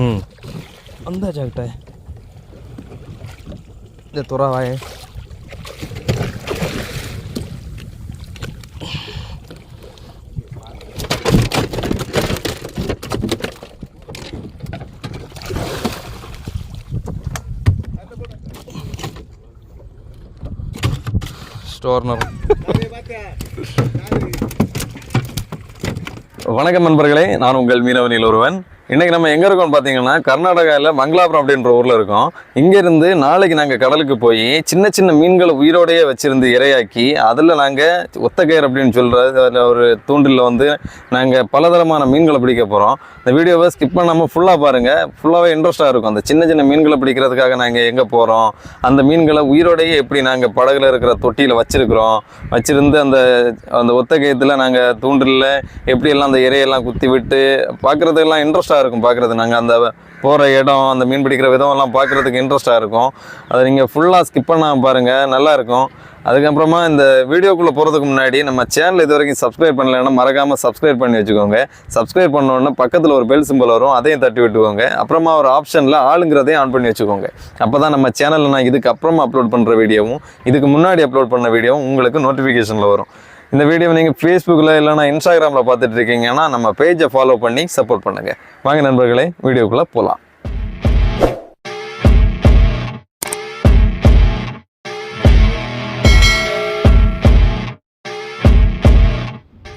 हम्म अंदाज आता है ये थोड़ा हुआ है ஸ்டோர்னர் வணக்கம் நண்பர்களே நான் உங்கள் மீனவனில் ஒருவன் இன்றைக்கி நம்ம எங்கே இருக்கோம்னு பார்த்தீங்கன்னா கர்நாடகாவில் மங்களாபுரம் அப்படின்ற ஊரில் இருக்கோம். இங்கேருந்து நாளைக்கு நாங்கள் கடலுக்கு போய் சின்ன சின்ன மீன்களை உயிரோடையே வச்சுருந்து இரையாக்கி அதில் நாங்கள் ஒத்தக்கயிறு அப்படின்னு சொல்கிற அதில் ஒரு தூண்டில் வந்து நாங்கள் பலதரமான மீன்களை பிடிக்க போகிறோம் இந்த வீடியோவை ஸ்கிப் பண்ணாமல் ஃபுல்லாக பாருங்கள் ஃபுல்லாகவே இன்ட்ரெஸ்ட்டாக இருக்கும். அந்த சின்ன சின்ன மீன்களை பிடிக்கிறதுக்காக நாங்கள் எங்கே போகிறோம் அந்த மீன்களை உயிரோடையே எப்படி நாங்கள் படகுல இருக்கிற தொட்டியில் வச்சுருக்கிறோம்? வச்சுருந்து அந்த அந்த ஒத்தக்கயத்தில் நாங்கள் தூண்டிலில் எப்படியெல்லாம் அந்த இரையெல்லாம் குத்தி விட்டு பார்க்குறதுக்கெல்லாம் இன்ட்ரெஸ்ட்டாக இருக்கும் பார்க்குறது நாங்கள் அந்த போகிற இடம் அந்த மீன் பிடிக்கிற விதம் எல்லாம் பார்க்குறதுக்கு இன்ட்ரெஸ்ட்டாக இருக்கும். அதை நீங்கள் ஃபுல்லாக ஸ்கிப் பண்ணாமல் பாருங்கள் நல்லாயிருக்கும் அதுக்கப்புறமா இந்த வீடியோக்குள்ளே போகிறதுக்கு முன்னாடி நம்ம சேனல் இது வரைக்கும் சப்ஸ்கிரைப் பண்ணலைன்னா மறக்காமல் சப்ஸ்கிரைப் பண்ணி வச்சுக்கோங்க. சப்ஸ்கிரைப் பண்ணோன்னே பக்கத்தில் ஒரு பெல் சிம்பிள் வரும் அதையும் தட்டி விட்டுக்கோங்க. அப்புறமா ஒரு ஆப்ஷனில் ஆளுங்கிறதையும் ஆன் பண்ணி வச்சுக்கோங்க. அப்போ தான் நம்ம சேனலில் நான் இதுக்கு அப்புறமா அப்லோட் பண்ணுற வீடியோவும் இதுக்கு முன்னாடி அப்லோட் பண்ண வீடியோவும் உங்களுக்கு நோட்டிஃபிகேஷனில் வரும். இந்த வீடியோவை நீங்கள் ஃபேஸ்புக்கில் இல்லைனா இன்ஸ்டாகிராமில் பார்த்துட்டு இருக்கீங்கன்னா நம்ம பேஜை ஃபாலோ பண்ணி சப்போர்ட் பண்ணுங்கள் வாங்க நண்பர்களே வீடியோக்குள்ளே போகலாம்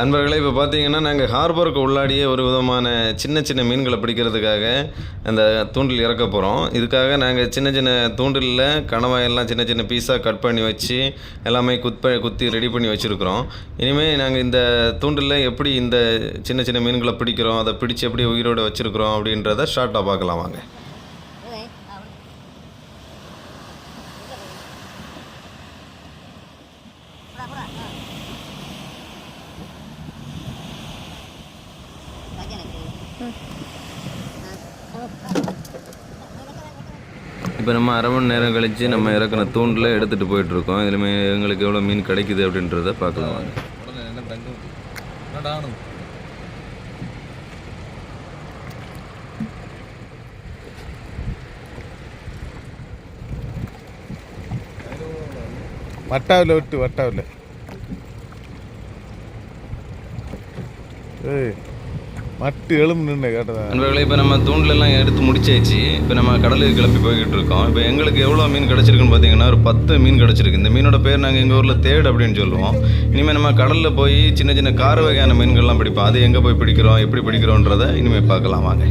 அன்பர்களே இப்போ பார்த்தீங்கன்னா நாங்கள் ஹார்பருக்கு உள்ளாடியே ஒரு விதமான சின்ன சின்ன மீன்களை பிடிக்கிறதுக்காக அந்த தூண்டில் இறக்க போகிறோம் இதுக்காக நாங்கள் சின்ன சின்ன தூண்டிலில் கணவாயெல்லாம் சின்ன சின்ன பீஸாக கட் பண்ணி வச்சு எல்லாமே குத் குத்தி ரெடி பண்ணி வச்சுருக்குறோம். இனிமேல் நாங்கள் இந்த தூண்டிலில் எப்படி இந்த சின்ன சின்ன மீன்களை பிடிக்கிறோம் அதை பிடிச்சி எப்படி உயிரோடு வச்சுருக்குறோம் அப்படின்றத ஷார்ட்டாக பார்க்கலாம் வாங்க. இப்போ நம்ம அரை மணி நேரம் கழித்து நம்ம இறக்குன தூண்டில் எடுத்துகிட்டு போயிட்டுருக்கோம். இதில் எங்களுக்கு எவ்வளோ மீன் கிடைக்குது அப்படின்றத பார்க்கலாம் வாங்க. வட்டாவில் விட்டு வட்டாவில். ஏய். மட்டு எலும்பு நின்று கேட்டதா? நண்பர்களே இப்போ நம்ம தூண்டிலெல்லாம் எடுத்து முடிச்சாச்சு. இப்போ நம்ம கடலுக்கு கிளம்பி போய்கிட்டு இருக்கோம் இப்போ எங்களுக்கு எவ்வளோ மீன் கிடச்சிருக்குன்னு பார்த்தீங்கன்னா ஒரு பத்து மீன் கிடச்சிருக்கு. இந்த மீனோட பேர் நாங்கள் எங்கள் ஊரில் தேடு அப்படின்னு சொல்லுவோம். இனிமேல் நம்ம கடலில் போய் சின்ன சின்ன கார வகையான மீன்கள்லாம் பிடிப்போம். அது எங்கே போய் பிடிக்கிறோம் எப்படி பிடிக்கிறோன்றதை இனிமேல் பார்க்கலாம் வாங்க.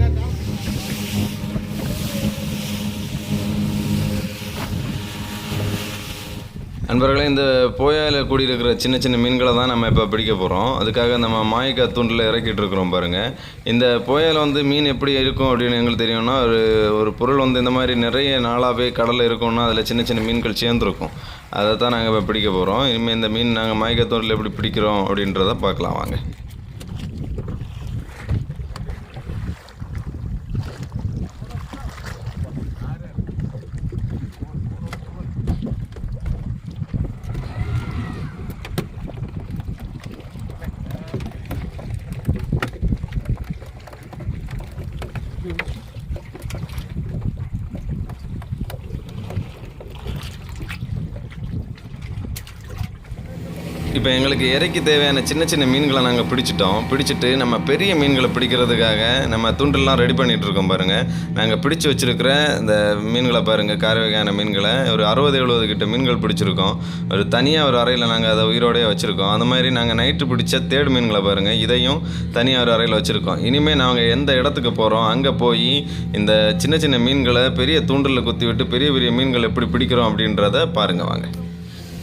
நண்பர்களே இந்த போயாயில் கூடியிருக்கிற சின்ன சின்ன மீன்களை தான் நம்ம இப்போ பிடிக்க போகிறோம் அதுக்காக நம்ம மாயக்கா தூண்டில் இறக்கிட்டு இருக்கிறோம் பாருங்கள் இந்த போயாயில் வந்து மீன் எப்படி இருக்கும் அப்படின்னு எங்களுக்கு தெரியும்னா ஒரு ஒரு பொருள் வந்து இந்த மாதிரி நிறைய நாளாகவே கடலில் இருக்கும்னா அதில் சின்ன சின்ன மீன்கள் சேர்ந்துருக்கும். அதை தான் நாங்கள் இப்போ பிடிக்க போகிறோம் இனிமேல் இந்த மீன் நாங்கள் மாயக்கா தூண்டில் எப்படி பிடிக்கிறோம் அப்படின்றத பார்க்கலாம் வாங்க. இப்போ எங்களுக்கு இறைக்கு தேவையான சின்ன சின்ன மீன்களை நாங்கள் பிடிச்சிட்டோம். பிடிச்சிட்டு நம்ம பெரிய மீன்களை பிடிக்கிறதுக்காக நம்ம துண்டெல்லாம் ரெடி பண்ணிகிட்ருக்கோம் இருக்கோம் பாருங்கள் நாங்கள் பிடிச்சி வச்சுருக்கிற இந்த மீன்களை பாருங்கள் கார வகையான மீன்களை. ஒரு அறுபது எழுபது கிட்ட மீன்கள் பிடிச்சிருக்கோம். ஒரு தனியாக ஒரு அறையில் நாங்கள் அதை உயிரோடையே வச்சுருக்கோம். அந்த மாதிரி நாங்கள் நைட்டு பிடிச்ச தேடு மீன்களை பாருங்கள் இதையும் தனியாக ஒரு அறையில் வச்சுருக்கோம். இனிமேல் நாங்கள் எந்த இடத்துக்கு போகிறோம் அங்கே போய் இந்த சின்ன சின்ன மீன்களை பெரிய தூண்டில் குத்தி விட்டு பெரிய பெரிய மீன்கள் எப்படி பிடிக்கிறோம் அப்படின்றத பாருங்கள் வாங்க.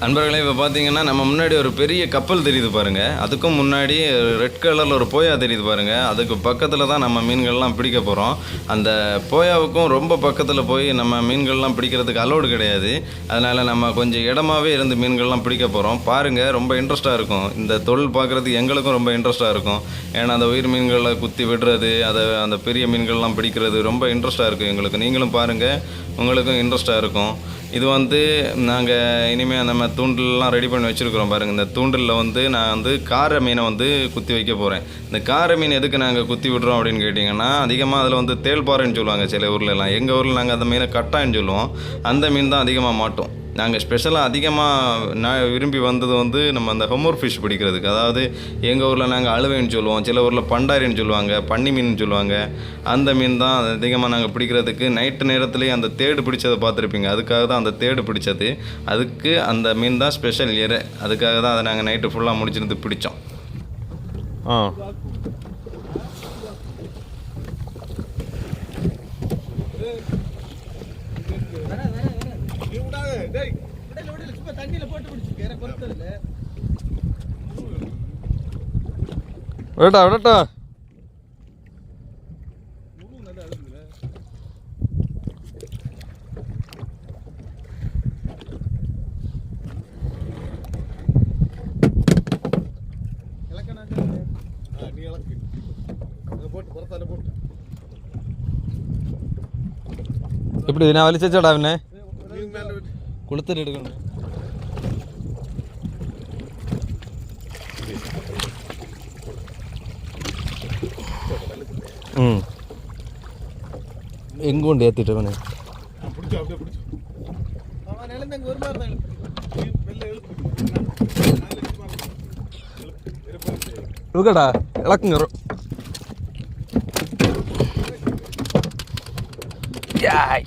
நண்பர்களே இப்போ பார்த்தீங்கன்னா நம்ம முன்னாடி ஒரு பெரிய கப்பல் தெரியுது பாருங்கள் அதுக்கும் முன்னாடி ரெட் கலரில் ஒரு போயா தெரியுது பாருங்கள் அதுக்கு பக்கத்தில் தான் நம்ம மீன்கள்லாம் பிடிக்க போகிறோம் அந்த போயாவுக்கும் ரொம்ப பக்கத்தில் போய் நம்ம மீன்கள்லாம் பிடிக்கிறதுக்கு அலோடு கிடையாது. அதனால் நம்ம கொஞ்சம் இடமாவே இருந்து மீன்கள்லாம் பிடிக்க போகிறோம் பாருங்கள் ரொம்ப இன்ட்ரெஸ்ட்டாக இருக்கும். இந்த தொழில் பார்க்குறதுக்கு எங்களுக்கும் ரொம்ப இன்ட்ரெஸ்ட்டாக இருக்கும். ஏன்னா அந்த உயிர் மீன்களை குத்தி விடுறது அதை அந்த பெரிய மீன்கள்லாம் பிடிக்கிறது ரொம்ப இன்ட்ரெஸ்ட்டாக இருக்கும் எங்களுக்கு. நீங்களும் பாருங்கள் உங்களுக்கும் இன்ட்ரெஸ்ட்டாக இருக்கும். இது வந்து நாங்கள் இனிமேல் நம்ம தூண்டிலெலாம் ரெடி பண்ணி வச்சுருக்குறோம் பாருங்கள் இந்த தூண்டிலில் வந்து நான் வந்து காரை மீனை வந்து குத்தி வைக்க போகிறேன் இந்த காரை மீன் எதுக்கு நாங்கள் குத்தி விடுறோம் அப்படின்னு கேட்டிங்கன்னா அதிகமாக அதில் வந்து தேள்பாறைன்னு சொல்லுவாங்க சில ஊர்ல எல்லாம் எங்கள் ஊரில் நாங்கள் அந்த மீனை கட்டாயின்னு சொல்லுவோம். அந்த மீன் தான் அதிகமாக மாட்டோம். நாங்கள் ஸ்பெஷலாக அதிகமாக நான் விரும்பி வந்தது வந்து நம்ம அந்த ஹொமோர் ஃபிஷ் பிடிக்கிறதுக்கு. அதாவது எங்கள் ஊரில் நாங்கள் அழுவைன்னு சொல்லுவோம். சில ஊரில் பண்டாரின்னு சொல்லுவாங்க பன்னி மீன் சொல்லுவாங்க. அந்த மீன் தான் அதிகமாக நாங்கள் பிடிக்கிறதுக்கு. நைட்டு நேரத்துலேயே அந்த தேடு பிடிச்சதை பார்த்துருப்பீங்க. அதுக்காக தான் அந்த தேடு பிடிச்சது. அதுக்கு அந்த மீன் தான் ஸ்பெஷல் இயர் அதுக்காக தான் அதை நாங்கள் நைட்டு ஃபுல்லாக முடிச்சிருந்து பிடிச்சோம். ஆ. விடட்டா விடட்டா நீ இலக்கு அதை போட்டு புறத்தால போட்டு எப்படி நான் വലിച്ചാടാ പിന്നെ நீ மேலே விட்டு കൊളുത്തിട്ട് എടുക്കണം ம் எங்கே கொண்டு ஏற்றிட்டவனே இருக்கடா இலக்குங்க யாய்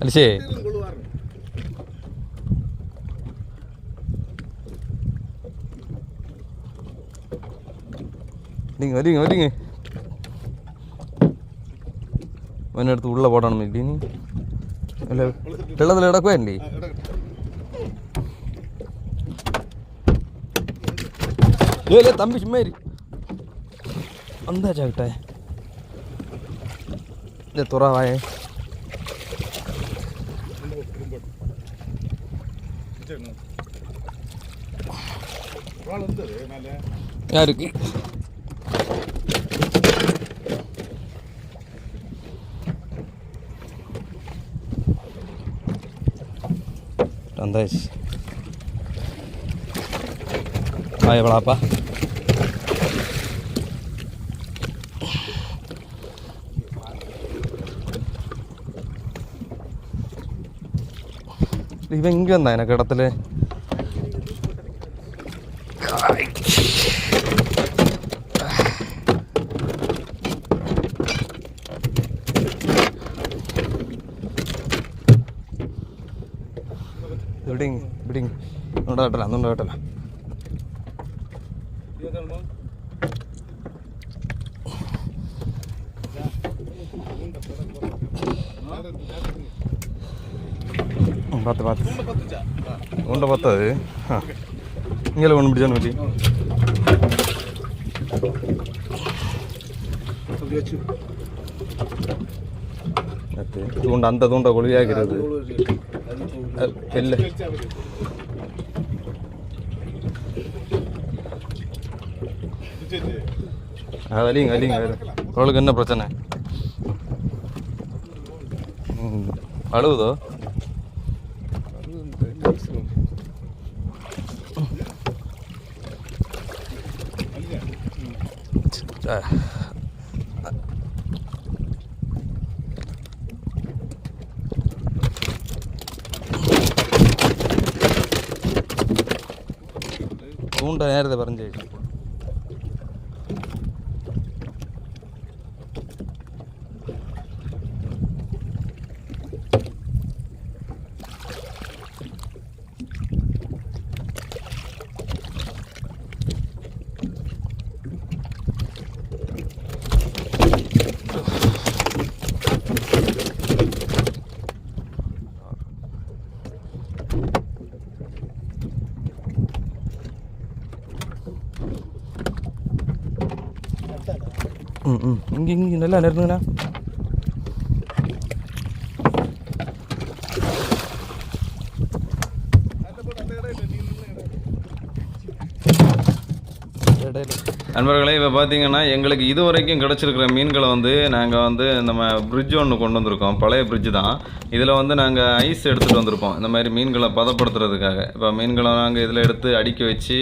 അലിശേ. ഒരിങ്ങ ഒരിങ്ങ ഒരിങ്ങ അവനടുത്ത് ഉള്ള പാടാണ് ഇല്ല? വെള്ളത്തിൽ ഇടക്കുവല്ലേ லே தம்பி சும்மா இரு வந்தாச்சா கிட்ட இந்த துறாவாயே யாருக்கு வந்தாச்சு வாய வளாப்பா ഇവ എങ്കിൽ കിടത്തിൽ. ഇവിടെ ഇവിടെ ഇങ്ങോട്ട് കേട്ടല്ല അതുകൊണ്ട് കേട്ടല്ല பார்த்து பார்த்து. உண்டை பார்த்தாது. ஆ. இங்கே ஒன்று பிடிச்சான்னு பற்றி தூண்டை அந்த தூண்டை கொழியாகிறது இல்லை அழிங்க அழிங்க அவளுக்கு என்ன பிரச்சனை? அழுகுதோ தூண்ட நேரத்தை பறஞ்சு ம் ம் இங்கே இங்கே நல்லா நிறுத்துங்கண்ணா அந்த போட்டு அந்த இடம் இல்லை நீ நின்ன இடம் இடையில நண்பர்களே இப்போ பார்த்தீங்கன்னா எங்களுக்கு இது வரைக்கும் கிடச்சிருக்கிற மீன்களை வந்து நாங்கள் வந்து நம்ம பிரிட்ஜ் ஒன்று கொண்டு வந்திருக்கோம். பழைய பிரிட்ஜ் தான். இதில் வந்து நாங்கள் ஐஸ் எடுத்துகிட்டு வந்திருப்போம். இந்த மாதிரி மீன்களை பதப்படுத்துறதுக்காக. இப்போ மீன்களை நாங்கள் இதில் எடுத்து அடுக்கி வச்சு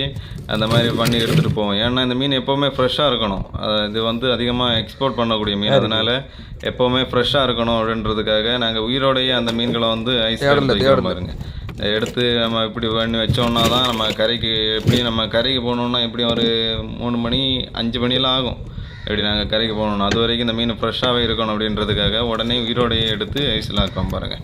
அந்த மாதிரி பண்ணி எடுத்துகிட்டு போவோம். ஏன்னா இந்த மீன் எப்போவுமே ஃப்ரெஷ்ஷாக இருக்கணும். இது வந்து அதிகமாக எக்ஸ்போர்ட் பண்ணக்கூடிய மீன். அதனால எப்போவுமே ஃப்ரெஷ்ஷாக இருக்கணும் அப்படின்றதுக்காக நாங்கள் உயிரோடையே அந்த மீன்களை வந்து ஐஸ் எடுத்து வைக்கிறோம் தேடல. பாருங்க. எடுத்து நம்ம இப்படி பண்ணி வச்சோம்னா தான் நம்ம கரைக்கு எப்படி நம்ம கரைக்கு போகணுன்னா எப்படி ஒரு மூணு மணி அஞ்சு மணியெல்லாம் ஆகும். எப்படி நாங்கள் கரைக்கு போகணும் அது வரைக்கும் இந்த மீன் ஃப்ரெஷ்ஷாகவே இருக்கணும் அப்படின்றதுக்காக உடனே உயிரோடையே எடுத்து ஐஸில் ஆக்கம் பாருங்கள்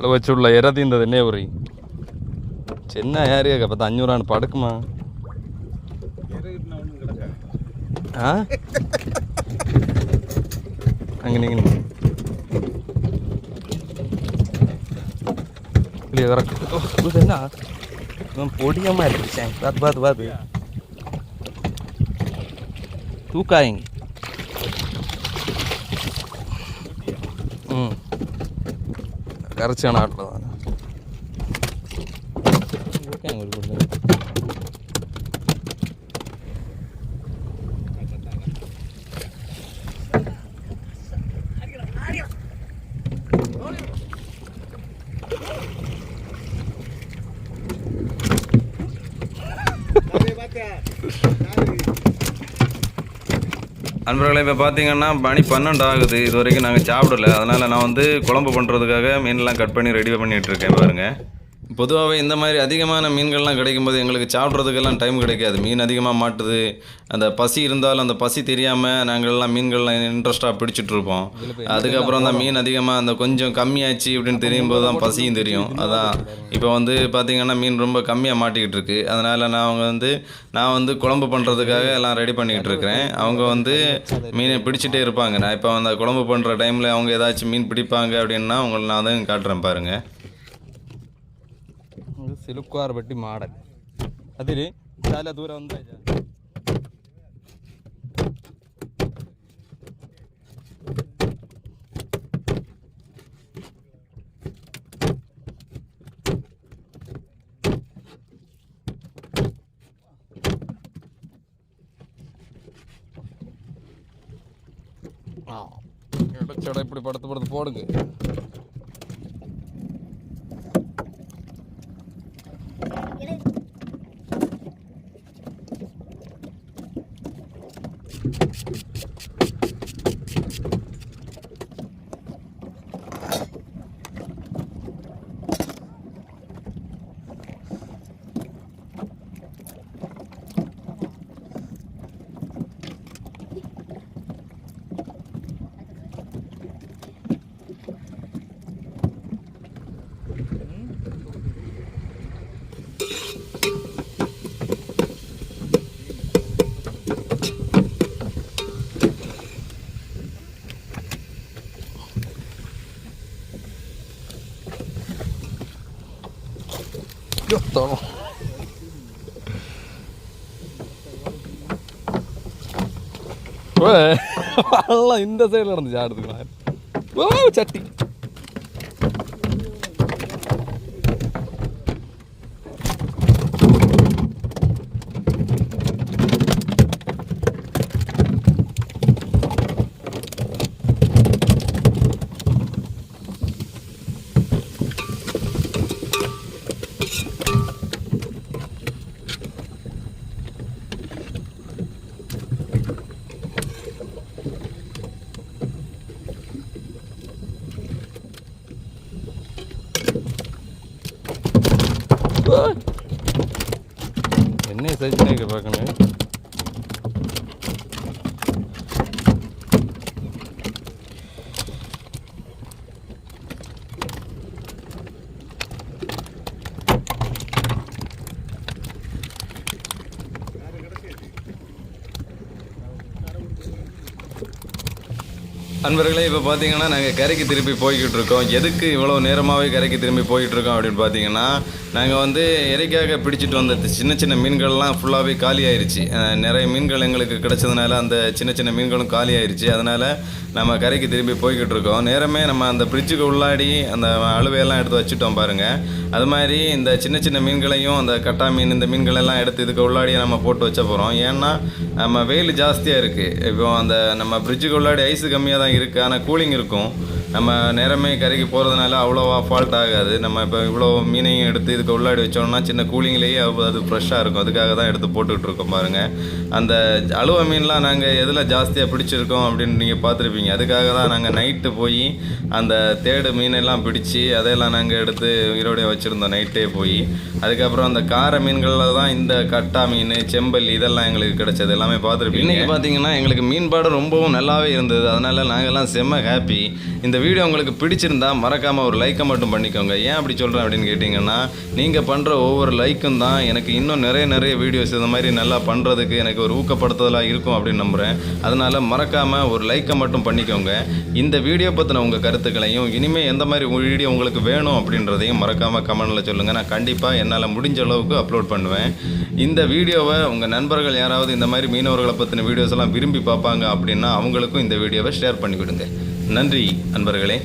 அளவு வச்சுள்ள இற தீர்ந்தது என்ன ஒரு சின்ன ஏரியா பார்த்தா அஞ்சூறான்னு படுக்குமா? ஆ? அங்கே நீங்கள் இல்லையே இறக்கு என்ன? பொடியமாக இருக்கு பார்த்து பார்த்து பார்த்து தூக்காயிங்க ഇറച്ചിയാണ് ആട്ടുള്ളത് Oh, நண்பர்களே இப்போ பார்த்தீங்கன்னா மணி பன்னெண்டு ஆகுது. இது வரைக்கும் நாங்கள் சாப்பிடல. அதனால் நான் வந்து குழம்பு பண்ணுறதுக்காக மீன்லாம் கட் பண்ணி ரெடி பண்ணிகிட்ருக்கேன் இருக்கேன் பொதுவாகவே இந்த மாதிரி அதிகமான மீன்கள்லாம் கிடைக்கும்போது எங்களுக்கு சாப்பிட்றதுக்கெல்லாம் டைம் கிடைக்காது. மீன் அதிகமாக மாட்டுது. அந்த பசி இருந்தாலும் அந்த பசி தெரியாமல் நாங்கள்லாம் மீன்கள்லாம் இன்ட்ரெஸ்ட்டாக பிடிச்சிட்டு இருப்போம். அதுக்கப்புறம் அந்த மீன் அதிகமாக அந்த கொஞ்சம் கம்மியாச்சு அப்படின்னு தெரியும் போது தான் பசியும் தெரியும். அதான். இப்போ வந்து பார்த்தீங்கன்னா மீன் ரொம்ப கம்மியாக மாட்டிக்கிட்டு இருக்கு. அதனால் நான் அவங்க வந்து நான் வந்து குழம்பு பண்ணுறதுக்காக எல்லாம் ரெடி பண்ணிக்கிட்டு இருக்கிறேன். அவங்க வந்து மீனை பிடிச்சிட்டே இருப்பாங்க. நான் இப்போ அந்த குழம்பு பண்ணுற டைமில் அவங்க ஏதாச்சும் மீன் பிடிப்பாங்க அப்படின்னா உங்களை நான் தான் காட்டுறேன் பாருங்கள் ಸಿಲುಕ್ವಾರ ಬಟ್ಟಿ ಮಾಡಲ್ ಅದಿರಿ ಶಾಲೆ ದೂರ ಒಂದು இடச்சட இப்படி படுத்து படுத்து போடுங்க മൊത്തം വെള്ളം ഇന്റെ സൈഡിൽ നടന്ന് ചാടുന്നു ചട്ടി. के बैग में நண்பர்களே இப்போ பார்த்தீங்கன்னா நாங்கள் கரைக்கு திரும்பி போய்கிட்டு இருக்கோம். எதுக்கு இவ்வளோ நேரமாகவே கரைக்கு திரும்பி போய்கிட்டு இருக்கோம் அப்படின்னு பார்த்தீங்கன்னா நாங்கள் வந்து இறைக்காக பிடிச்சிட்டு வந்த சின்ன சின்ன மீன்கள்லாம் ஃபுல்லாகவே காலி ஆயிருச்சு. நிறைய மீன்கள் எங்களுக்கு கிடச்சதுனால அந்த சின்ன சின்ன மீன்களும் காலி ஆயிடுச்சு அதனால் நம்ம கரைக்கு திரும்பி போய்கிட்டு இருக்கோம் நேரமே நம்ம அந்த பிரிட்ஜுக்கு உள்ளாடி அந்த அழுவையெல்லாம் எடுத்து வச்சுட்டோம் பாருங்கள் அது மாதிரி இந்த சின்ன சின்ன மீன்களையும் அந்த கட்டா மீன் இந்த மீன்களெல்லாம் எடுத்து இதுக்கு உள்ளாடி நம்ம போட்டு வச்ச போகிறோம் ஏன்னா நம்ம வெயில் ஜாஸ்தியாக இருக்குது இப்போ அந்த நம்ம பிரிட்ஜுக்கு உள்ளாடி ஐஸ் கம்மியாக தான் இருக்குது ஆனால் கூலிங் இருக்கும். நம்ம நேரமே கரைக்கு போகிறதுனால அவ்வளோவா ஃபால்ட் ஆகாது. நம்ம இப்போ இவ்வளோ மீனையும் எடுத்து இதுக்கு உள்ளாடி வச்சோம்னா சின்ன கூலிங்லேயே அது ஃப்ரெஷ்ஷாக இருக்கும். அதுக்காக தான் எடுத்து போட்டுக்கிட்டு இருக்கோம் பாருங்கள் அந்த அழுவ மீன்லாம் நாங்கள் எதில் ஜாஸ்தியாக பிடிச்சிருக்கோம் அப்படின்னு நீங்கள் பார்த்துருப்பீங்க. அதுக்காக தான் நாங்கள் நைட்டு போய் அந்த தேடு மீனெல்லாம் பிடிச்சி அதையெல்லாம் நாங்கள் எடுத்து உயிரோடைய வச்சுருந்தோம் நைட்டே போய். அதுக்கப்புறம் அந்த கார மீன்களில் தான் இந்த கட்டா மீன் செம்பல்லி இதெல்லாம் எங்களுக்கு கிடைச்சது. எல்லாமே பார்த்துருப்பீங்க. இன்றைக்கி பார்த்தீங்கன்னா எங்களுக்கு மீன்பாடு ரொம்பவும் நல்லாவே இருந்தது. அதனால் நாங்கள்லாம் செம்ம ஹாப்பி இந்த வீடியோ உங்களுக்கு பிடிச்சிருந்தா மறக்காமல் ஒரு லைக்கை மட்டும் பண்ணிக்கோங்க. ஏன் அப்படி சொல்கிறேன் அப்படின்னு கேட்டிங்கன்னா நீங்கள் பண்ணுற ஒவ்வொரு லைக்கும் தான் எனக்கு இன்னும் நிறைய நிறைய வீடியோஸ் இந்த மாதிரி நல்லா பண்ணுறதுக்கு எனக்கு ஒரு ஊக்கப்படுத்துதலாக இருக்கும் அப்படின்னு நம்புகிறேன் அதனால் மறக்காமல் ஒரு லைக்கை மட்டும் பண்ணிக்கோங்க. இந்த வீடியோ பற்றின உங்கள் கருத்துக்களையும் இனிமேல் எந்த மாதிரி வீடியோ உங்களுக்கு வேணும் அப்படின்றதையும் மறக்காமல் கமெண்டில் சொல்லுங்கள் நான் கண்டிப்பாக என்னால் முடிஞ்ச அளவுக்கு அப்லோட் பண்ணுவேன். இந்த வீடியோவை உங்கள் நண்பர்கள் யாராவது இந்த மாதிரி மீனவர்களை பற்றின வீடியோஸ் எல்லாம் விரும்பி பார்ப்பாங்க அப்படின்னா அவங்களுக்கும் இந்த வீடியோவை ஷேர் பண்ணிவிடுங்க நன்றி அன்பர்களே.